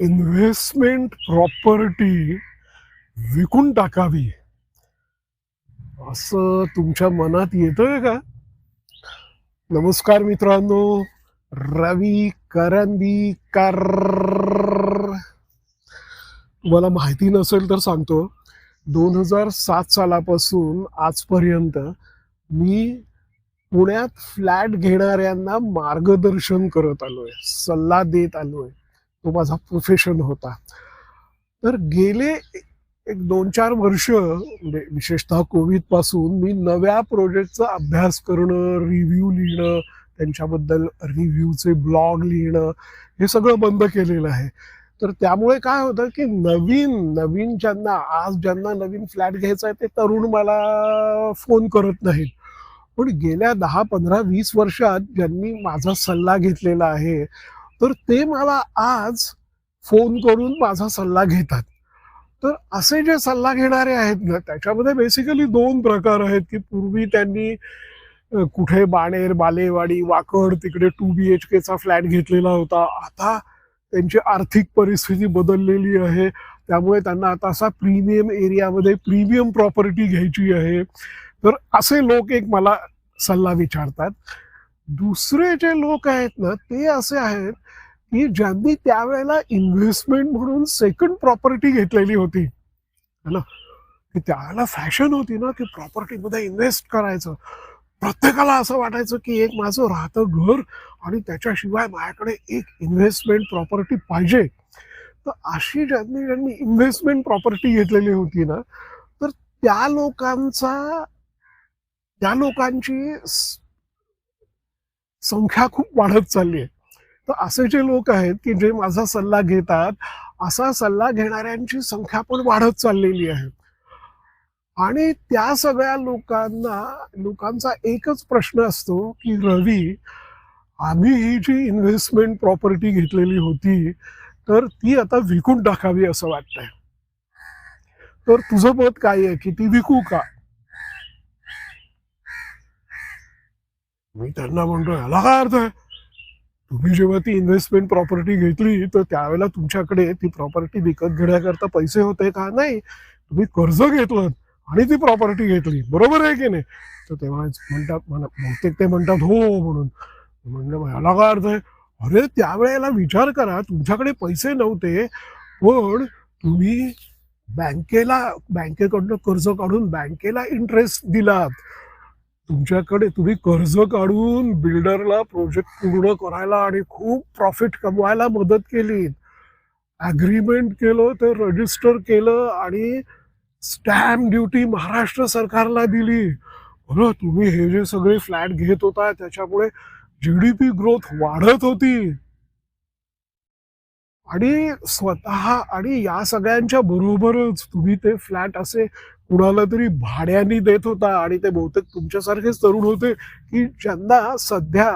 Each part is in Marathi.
इन्व्हेस्टमेंट प्रॉपर्टी विकून टाकावी. असं तुमच्या मनात येतंय का? नमस्कार मित्रांनो रवी करंदीकर. तुम्हाला माहिती नसेल तर सांगतो दोन हजार सात सालापासून आजपर्यंत मी पुण्यात फ्लॅट घेणाऱ्यांना मार्गदर्शन करत आलोय सल्ला देत आलोय. तो माझा प्रोफेशन होता. तर गेले एक दोन चार वर्ष म्हणजे विशेषतः कोविडपासून मी नव्या प्रोजेक्टचा अभ्यास करणं रिव्ह्यू लिहिणं त्यांच्याबद्दल रिव्ह्यूचे ब्लॉग लिहिणं हे सगळं बंद केलेलं आहे. तर त्यामुळे काय होतं की नवीन नवीन ज्यांना आज ज्यांना नवीन फ्लॅट घ्यायचा आहे ते तरुण मला फोन करत नाहीत. पण गेल्या दहा पंधरा वीस वर्षात ज्यांनी माझा सल्ला घेतलेला आहे तर ते मला आज फोन करून माझा सल्ला घेतात. तर असे जे सल्ला घेणारे आहेत ना त्याच्यामध्ये बेसिकली दोन प्रकार आहेत की पूर्वी त्यांनी कुठे बाणेर बालेवाडी वाकड तिकडे टू बी एच केचा फ्लॅट घेतलेला होता. आता त्यांची आर्थिक परिस्थिती बदललेली आहे. त्यामुळे त्यांना आता असा प्रीमियम एरियामध्ये प्रीमियम प्रॉपर्टी घ्यायची आहे. तर असे लोक एक मला सल्ला विचारतात. दुसरे जे लोक आहेत ना ते असे आहेत की ज्यांनी त्यावेळेला इन्व्हेस्टमेंट म्हणून सेकंड प्रॉपर्टी घेतलेली होती. है ना? की त्यावेळेला फॅशन होती ना की प्रॉपर्टीमध्ये इन्व्हेस्ट करायचं. प्रत्येकाला असं वाटायचं की एक माझं राहतं घर आणि त्याच्याशिवाय माझ्याकडे एक इन्व्हेस्टमेंट प्रॉपर्टी पाहिजे. तर अशी ज्यांनी ज्यांनी इन्व्हेस्टमेंट प्रॉपर्टी घेतलेली होती ना तर त्या लोकांचा त्या लोकांची संख्या खूप वाढत चालली आहे. तर असे जे लोक आहेत की जे माझा सल्ला घेतात असा सल्ला घेणाऱ्यांची संख्या पण वाढत चाललेली आहे. आणि त्या सगळ्या लोकांना लोकांचा एकच प्रश्न असतो की रवी आम्ही ही जी इन्व्हेस्टमेंट प्रॉपर्टी घेतलेली होती तर ती आता विकून टाकावी असं वाटतंय. तर तुझं मत काय आहे की ती विकू का? मी त्यांना म्हणतो याला काय अर्थ आहे. तुम्ही जेव्हा ती इन्व्हेस्टमेंट प्रॉपर्टी घेतली तर त्यावेळेला तुमच्याकडे ती प्रॉपर्टी विकत घेण्याकरता पैसे होते का? नाही. तुम्ही कर्ज घेतलं आणि ती प्रॉपर्टी घेतली. बरोबर आहे की नाही? तर तेव्हा म्हणतात म्हणा बहुतेक ते म्हणतात हो, हो म्हणून. म्हणलं "मग याला काय अर्थ आहे. अरे त्यावेळेला विचार करा तुमच्याकडे पैसे नव्हते पण तुम्ही बँकेला बँकेकडनं कर्ज काढून बँकेला इंटरेस्ट दिलात. तुमच्याकडे तुम्ही कर्ज काढून बिल्डरला प्रोजेक्ट पूर्ण करायला आणि खूप प्रॉफिट कमवायला मदत केली. ॲग्रीमेंट केलं ते रजिस्टर केलं आणि स्टॅम्प ड्युटी महाराष्ट्र सरकारला दिली. बरं तुम्ही हे जे सगळे फ्लॅट घेत होता त्याच्यामुळे जीडीपी ग्रोथ वाढत होती. आणि स्वतः आणि या सगळ्यांच्या बरोबरच तुम्ही ते फ्लॅट असे कुणाला तरी भाड्याने देत होता आणि ते बहुतेक तुमच्यासारखेच तरुण होते की ज्यांना सध्या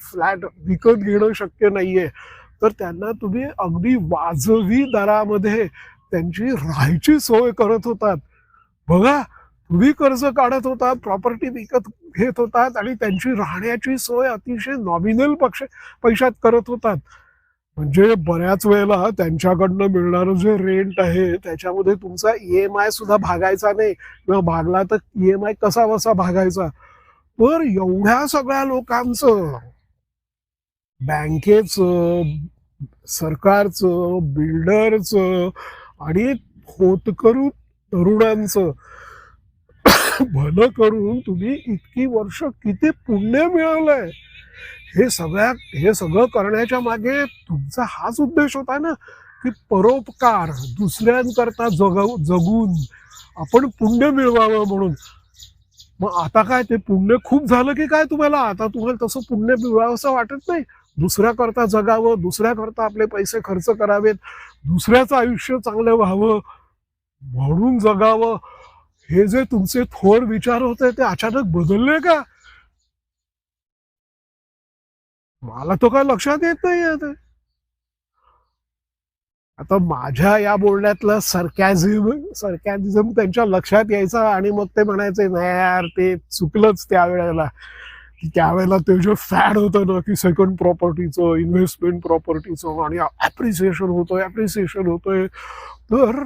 फ्लॅट विकत घेणं शक्य नाहीये. तर त्यांना तुम्ही अगदी वाजवी दरामध्ये त्यांची राहायची सोय करत होतात. बघा तुम्ही कर्ज काढत होता प्रॉपर्टी विकत घेत होतात आणि त्यांची राहण्याची सोय अतिशय नॉमिनल पक्ष पैशात करत होतात. म्हणजे बऱ्याच वेळेला त्यांच्याकडनं मिळणारं जे रेंट आहे त्याच्यामध्ये तुमचा ई एम आय सुद्धा भागायचा नाही. किंवा भागला तर ई एम आय कसा बसा भागायचा? तर एवढ्या सगळ्या लोकांचं बँकेचं सरकारचं बिल्डरचं आणि होतकरू तरुणांचं भलं करून तुम्ही इतकी वर्ष किती पुण्य मिळवलंय. हे सगळ्या हे सगळं करण्याच्या मागे तुमचा हाच उद्देश होता ना की परोपकार दुसऱ्यांकरता जगव जगून आपण पुण्य मिळवावं म्हणून. मग आता काय ते पुण्य खूप झालं की काय तुम्हाला? आता तुम्हाला तसं पुण्य मिळवावं असं वाटत नाही. दुसऱ्याकरता जगावं दुसऱ्याकरता आपले पैसे खर्च करावेत दुसऱ्याचं आयुष्य चांगलं व्हावं म्हणून जगावं. हे जे तुमचे थोर विचार होते ते अचानक बदलले का? मला तो काय लक्षात येत नाही आता. आता माझ्या या बोलण्यातलं सरकॅझिम सरकॅझिझम त्यांच्या लक्षात यायचा आणि मग ते म्हणायचे नाही यार ते चुकलंच त्यावेळेला. त्यावेळेला ते जे फॅड होतं ना की सेकंड प्रॉपर्टीचं इन्व्हेस्टमेंट प्रॉपर्टीचं आणि ॲप्रिसिएशन होतोय ॲप्रिसिएशन होतंय तर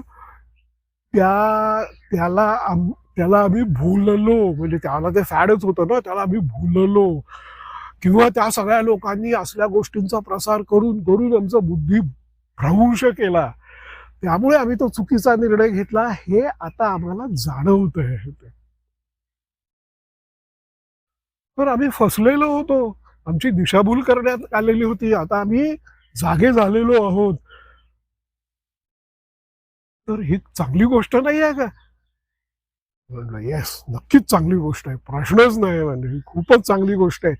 त्या त्याला आम त्याला आम्ही भुललो. म्हणजे त्याला ते फॅडच होतं ना त्याला आम्ही भुललो. किंवा त्या सगळ्या लोकांनी असल्या गोष्टींचा प्रसार करून करून आमचा बुद्धी भ्रंश केला. त्यामुळे आम्ही तो चुकीचा निर्णय घेतला. हे आता आम्हाला जाणवत आहे तर आम्ही फसलेलो होतो. आमची दिशाभूल करण्यात आलेली होती. आता आम्ही जागे झालेलो आहोत. तर ही चांगली गोष्ट नाही आहे का? येस. नक्कीच चांगली गोष्ट आहे. प्रश्नच नाही म्हणजे. ही खूपच चांगली गोष्ट आहे.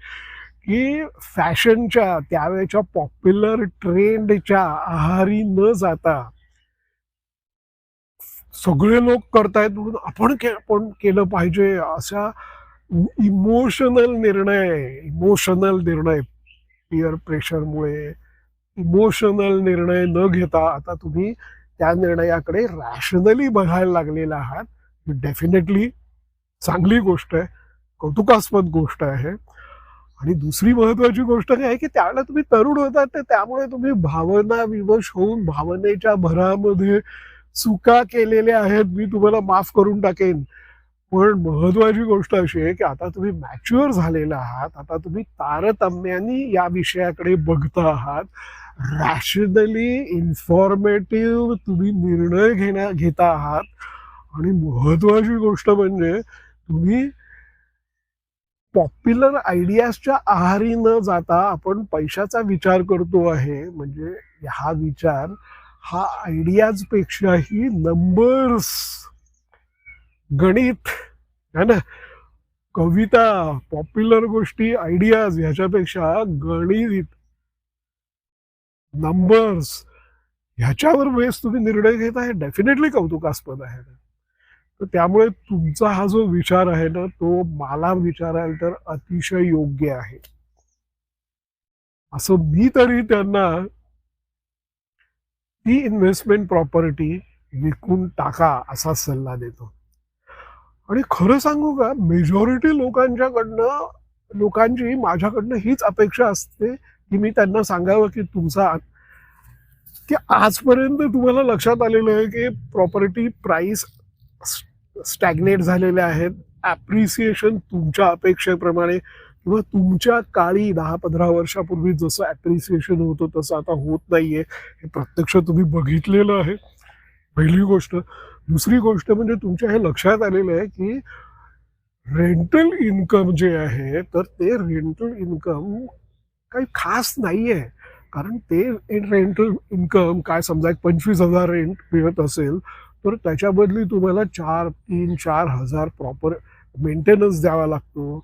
की फॅशनच्या त्यावेळेच्या पॉप्युलर ट्रेंडच्या आहारी न जाता सगळे लोक करतायत म्हणून आपण के आपण केलं पाहिजे अशा इमोशनल निर्णय इमोशनल निर्णय. पिअर प्रेशरमुळे इमोशनल निर्णय न घेता आता तुम्ही त्या निर्णयाकडे रॅशनली बघायला लागलेला आहात. डेफिनेटली चांगली गोष्ट आहे कौतुकास्पद गोष्ट आहे. आणि दुसरी महत्वाची गोष्ट काय आहे की त्यावेळेला तुम्ही तरुण होतात तर त्यामुळे तुम्ही भावना विवश होऊन भावनेच्या भरामध्ये चुका केलेल्या आहेत मी तुम्हाला माफ करून टाकेन. पण महत्वाची गोष्ट अशी आहे की आता तुम्ही मॅच्युअर झालेला आहात आता तुम्ही तारतम्याने या विषयाकडे बघता आहात. रॅशनली इन्फॉर्मेटिव्ह तुम्ही निर्णय घेण्या घेता आहात. आणि महत्वाची गोष्ट म्हणजे तुम्ही पॉप्युलर आयडियाजच्या आहारी न जाता आपण पैशाचा विचार करतो आहे. म्हणजे हा विचार हा आयडियाज पेक्षाही नंबर्स गणित है ना? कविता पॉप्युलर गोष्टी आयडियाज ह्याच्यापेक्षा गणित नंबर्स ह्याच्यावर बेस तुम्ही निर्णय घेत आहे. डेफिनेटली कौतुकास्पद आहे. तर त्यामुळे तुमचा हा जो विचार आहे ना तो मला विचाराल तर अतिशय योग्य आहे. असं मी तरी त्यांना ती इन्व्हेस्टमेंट प्रॉपर्टी विकून टाका असा सल्ला देतो. आणि खरं सांगू का मेजॉरिटी लोकांच्याकडनं लोकांची माझ्याकडनं हीच अपेक्षा असते की मी त्यांना सांगावं की तुमचा की आजपर्यंत तुम्हाला लक्षात आलेलं आहे की प्रॉपर्टी प्राइस स्टॅग्नेट झालेले आहेत. ॲप्रिसिएशन तुमच्या अपेक्षेप्रमाणे किंवा तुमच्या काळी दहा पंधरा वर्षापूर्वी जसं ॲप्रिसिएशन होतं तसं आता होत नाहीये. हे प्रत्यक्ष तुम्ही बघितलेलं आहे. पहिली गोष्ट. दुसरी गोष्ट म्हणजे तुमच्या हे लक्षात आलेलं आहे की रेंटल इन्कम जे आहे तर ते रेंटल इन्कम काही खास नाही आहे कारण ते रेंटल इन्कम काय समजा एक पंचवीस हजार रेंट मिळत असेल तर त्याच्या बदली तुम्हाला चार तीन चार हजार प्रॉपर मेंटेनन्स द्यावा लागतो.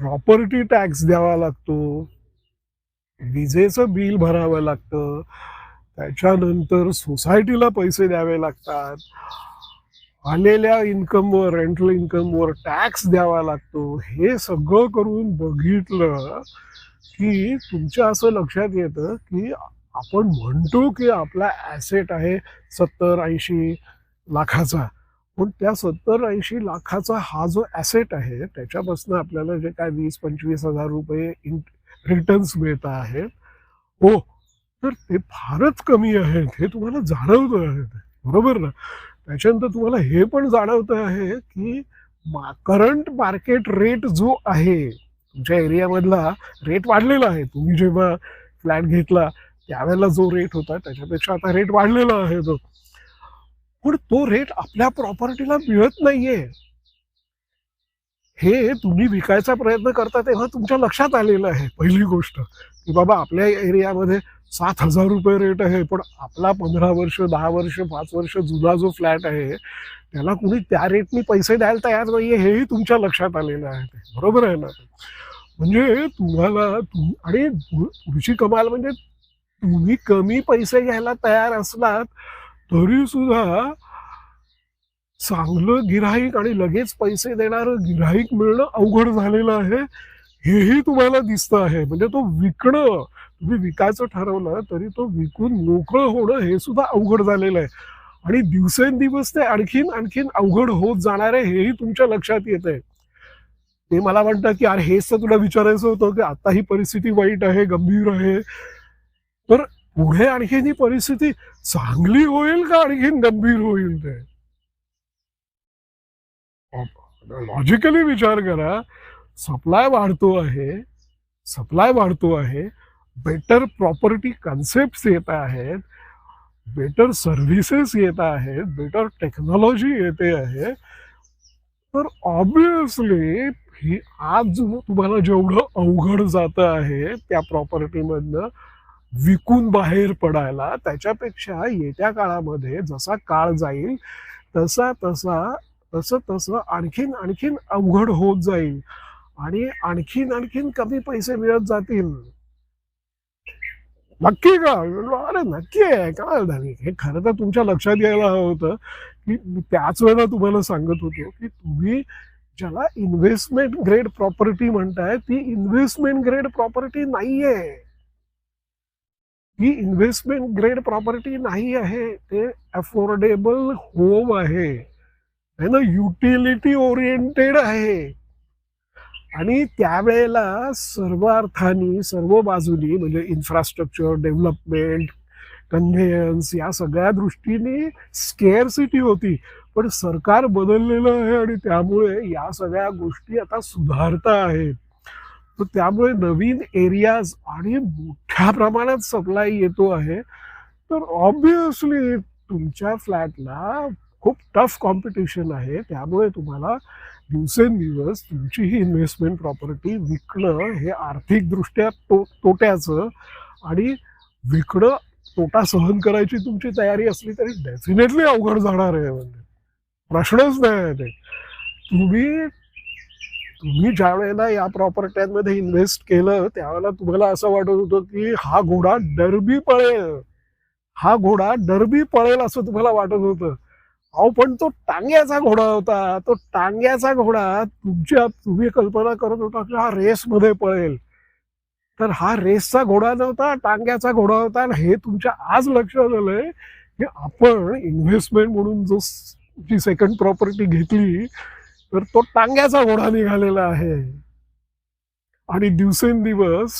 प्रॉपर्टी टॅक्स द्यावा लागतो. विजेचं बिल भरावं लागतं. त्याच्यानंतर सोसायटीला पैसे द्यावे लागतात. आलेल्या इन्कमवर रेंटल इन्कमवर टॅक्स द्यावा लागतो. हे सगळं करून बघितलं की तुमच्या असं लक्षात येतं की आपण म्हणतो की आपला ॲसेट आहे सत्तर ऐंशी लाखाचा. पण त्या सत्तर ऐंशी लाखाचा हा जो ॲसेट आहे त्याच्यापासून आपल्याला जे काय वीस पंचवीस हजार रुपये इन रिटर्न्स मिळत आहेत. हो तर ते फारच कमी आहेत हे तुम्हाला जाणवतं आहे. बरोबर ना? त्याच्यानंतर तुम्हाला हे पण जाणवतं आहे की मा करंट मार्केट रेट जो आहे तुमच्या एरियामधला रेट वाढलेला आहे. तुम्ही जेव्हा फ्लॅट घेतला त्यावेळेला जो रेट होता त्याच्यापेक्षा आता रेट वाढलेला आहे तो. पण तो रेट आपल्या प्रॉपर्टीला मिळत नाहीये. हे तुम्ही विकायचा प्रयत्न करता तेव्हा तुमच्या लक्षात आलेलं आहे. पहिली गोष्ट की बाबा आपल्या एरियामध्ये सात हजार रुपये रेट आहे पण आपला पंधरा वर्ष दहा वर्ष पाच वर्ष जुना जो फ्लॅट आहे त्याला कुणी त्या रेटनी पैसे द्यायला तयार नाहीये हेही तुमच्या लक्षात आलेलं आहे. ते बरोबर आहे ना? म्हणजे तुम्हाला आणि पुढची कमाल म्हणजे तुम्ही कमी पैसे घ्यायला तयार असलात तरी सुद्धा चांगलं गिराईक आणि लगेच पैसे देणारं गिराईक मिळणं अवघड झालेलं आहे. हेही तुम्हाला दिसतं आहे. म्हणजे तो विकणं तुम्ही विकायचं ठरवलं तरी तो विकून मोकळं होणं हे सुद्धा अवघड झालेलं आहे. आणि दिवसेंदिवस ते आणखीन आणखीन अवघड होत जाणार आहे हेही तुमच्या लक्षात येत आहे ते मला म्हणतात की अरे हेच तर तुला विचारायचं होतं की आता ही परिस्थिती वाईट आहे गंभीर आहे. तर पुढे आणखीन ही परिस्थिती चांगली होईल का आणखीन गंभीर होईल ते? लॉजिकली विचार करा सप्लाय वाढतो आहे सप्लाय वाढतो आहे बेटर प्रॉपर्टी कन्सेप्ट येत आहेत बेटर सर्व्हिसेस येत आहेत बेटर टेक्नॉलॉजी येते आहे. तर ऑब्विसली ही आज तुम्हाला जेवढं अवघड जात आहे त्या प्रॉपर्टीमधनं विकून बाहेर पडायला त्याच्यापेक्षा येत्या काळामध्ये जसा काळ जाईल तसा तसा तसं तसं आणखीन आणखीन अवघड होत जाईल आणि आणखीन आणखीन कमी पैसे मिळत जातील. नक्की का? अरे नक्की आहे. काय नाही हे खरं तर तुमच्या लक्षात यायला हवं होतं की त्याच वेळेला तुम्हाला सांगत होतो की तुम्ही ज्याला इन्व्हेस्टमेंट ग्रेड प्रॉपर्टी म्हणताय ती इन्व्हेस्टमेंट ग्रेड प्रॉपर्टी नाहीये. ही इन्व्हेस्टमेंट ग्रेड प्रॉपर्टी नाही आहे ते अफोर्डेबल होम आहे. है ना? युटिलिटी ओरिएंटेड आहे. आणि त्यावेळेला सर्व अर्थाने सर्व बाजूनी म्हणजे इन्फ्रास्ट्रक्चर डेव्हलपमेंट कन्व्हेयन्स या सगळ्या दृष्टीने स्केअरसिटी होती. पण सरकार बदललेलं आहे आणि त्यामुळे या सगळ्या गोष्टी आता सुधारता आहेत. तर त्यामुळे नवीन एरियाज आणि मोठ्या प्रमाणात सप्लाय येतो आहे. तर ऑब्विसली तुमच्या फ्लॅटला खूप टफ कॉम्पिटिशन आहे. त्यामुळे तुम्हाला दिवसेंदिवस तुमची ही इन्व्हेस्टमेंट प्रॉपर्टी विकणं हे आर्थिकदृष्ट्या तो तोट्याचं आणि विकणं तोटा सहन करायची तुमची तयारी असली तरी डेफिनेटली अवघड जाणार आहे म्हणजे. प्रश्नच नाही आहे ते. तुम्ही तुम्ही ज्या वेळेला या प्रॉपर्ट्यांमध्ये इन्व्हेस्ट केलं त्यावेळेला तुम्हाला असं वाटत होतं की हा घोडा डरबी पळेल. हा घोडा डरबी पळेल असं तुम्हाला वाटत होतं. अहो पण तो टांग्याचा घोडा होता. तो टांग्याचा घोडा तुमच्या तुम्ही कल्पना करत होता की हा रेसमध्ये पळेल. तर हा रेसचा घोडा नव्हता टांग्याचा घोडा होता. आणि हे तुमच्या आज लक्षात आलंय की आपण इन्व्हेस्टमेंट म्हणून जो जी सेकंड प्रॉपर्टी घेतली तर तो टांग्याचा घोडा निघालेला आहे. आणि दिवसेंदिवस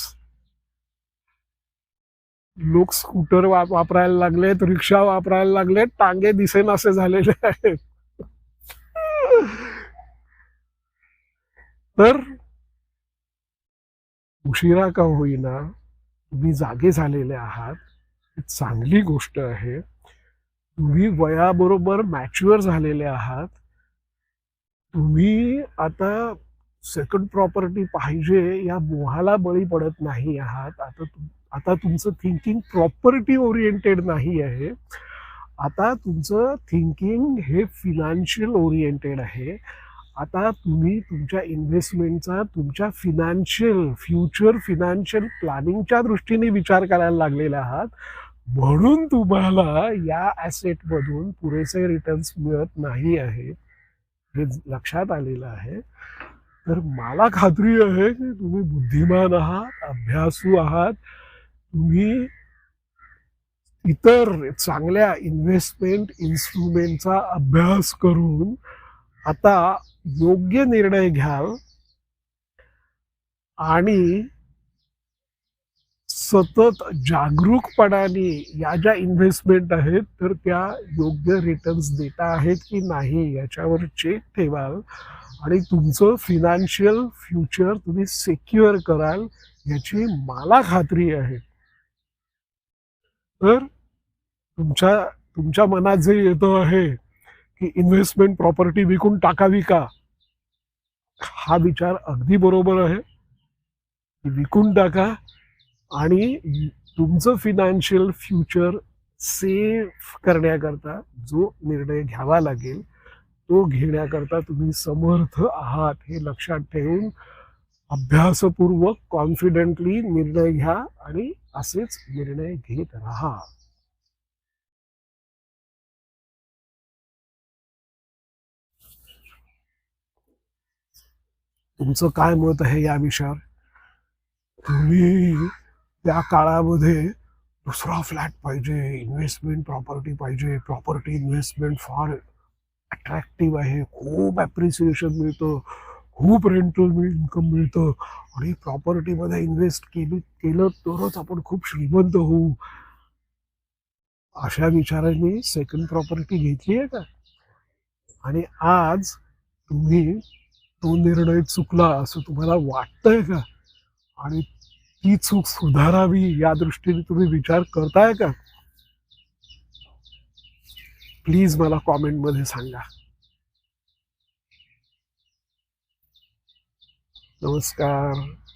लोक स्कूटर वापरायला लागलेत रिक्षा वापरायला लागलेत टांगे दिसेनासे झालेले आहेत. तर उशिरा का होईना तुम्ही जागे झालेले आहात. चांगली गोष्ट आहे. तुम्ही वयाबरोबर मॅच्युअर झालेले आहात. तुम्ही आता सेकंड प्रॉपर्टी पाहिजे या मोहाला बळी पडत नाही आहात. आता तुम- आता तुमचं थिंकिंग प्रॉपर्टी ओरिएंटेड नाही आहे. आता तुमचं थिंकिंग हे फिनान्शियल ओरिएंटेड आहे. आता तुम्ही तुमच्या इन्व्हेस्टमेंटचा तुमच्या फिनान्शियल फ्युचर फिनान्शियल प्लॅनिंगच्या दृष्टीने विचार करायला लागलेला आहात. म्हणून तुम्हाला या ॲसेटमधून पुरेसे रिटर्न्स मिळत नाही आहेत. हे लक्षात आलेलं आहे. तर मला खात्री आहे की तुम्ही बुद्धिमान आहात अभ्यासू आहात. तुम्ही इतर चांगल्या इन्व्हेस्टमेंट इन्स्ट्रुमेंटचा अभ्यास करून आता योग्य निर्णय घ्याल आणि सतत जागरूकपणाने या ज्या इन्व्हेस्टमेंट आहेत तर त्या योग्य रिटर्न्स देत आहेत की नाही याच्यावर चेक ठेवाल. आणि तुमचं फिनान्शियल फ्युचर तुम्ही सेक्युअर कराल याची मला खात्री आहे. तर तुमच्या तुमच्या मनात जे येतं आहे की इन्व्हेस्टमेंट प्रॉपर्टी विकून टाकावी का? हा विचार अगदी बरोबर आहे. विकून टाका. आणि तुमचं फिनान्शियल फ्युचर सेफ करण्याकरता जो निर्णय घ्यावा लागेल तो घेण्याकरता तुम्ही समर्थ आहात हे लक्षात ठेवून अभ्यासपूर्वक कॉन्फिडेंटली निर्णय घ्या आणि असेच निर्णय घेत राहा. तुमचं काय मत आहे या विषयावर? तुम्ही त्या काळामध्ये दुसरा फ्लॅट पाहिजे इन्व्हेस्टमेंट प्रॉपर्टी पाहिजे प्रॉपर्टी इन्व्हेस्टमेंट फार अट्रॅक्टिव्ह आहे. खूप ॲप्रिसिएशन मिळतं खूप रेंटल इन्कम मिळतं. आणि प्रॉपर्टीमध्ये इन्व्हेस्ट केली केलं तरच आपण खूप श्रीमंत होऊ. अशा विचारांनी सेकंड प्रॉपर्टी घेतली आहे का? आणि आज तुम्ही तो निर्णय चुकला असं तुम्हाला वाटतंय का? आणि ती चूक सुधारावी या दृष्टीने तुम्ही विचार करताय का? प्लीज़ मला कॉमेंटमध्ये सांगा. नमस्कार.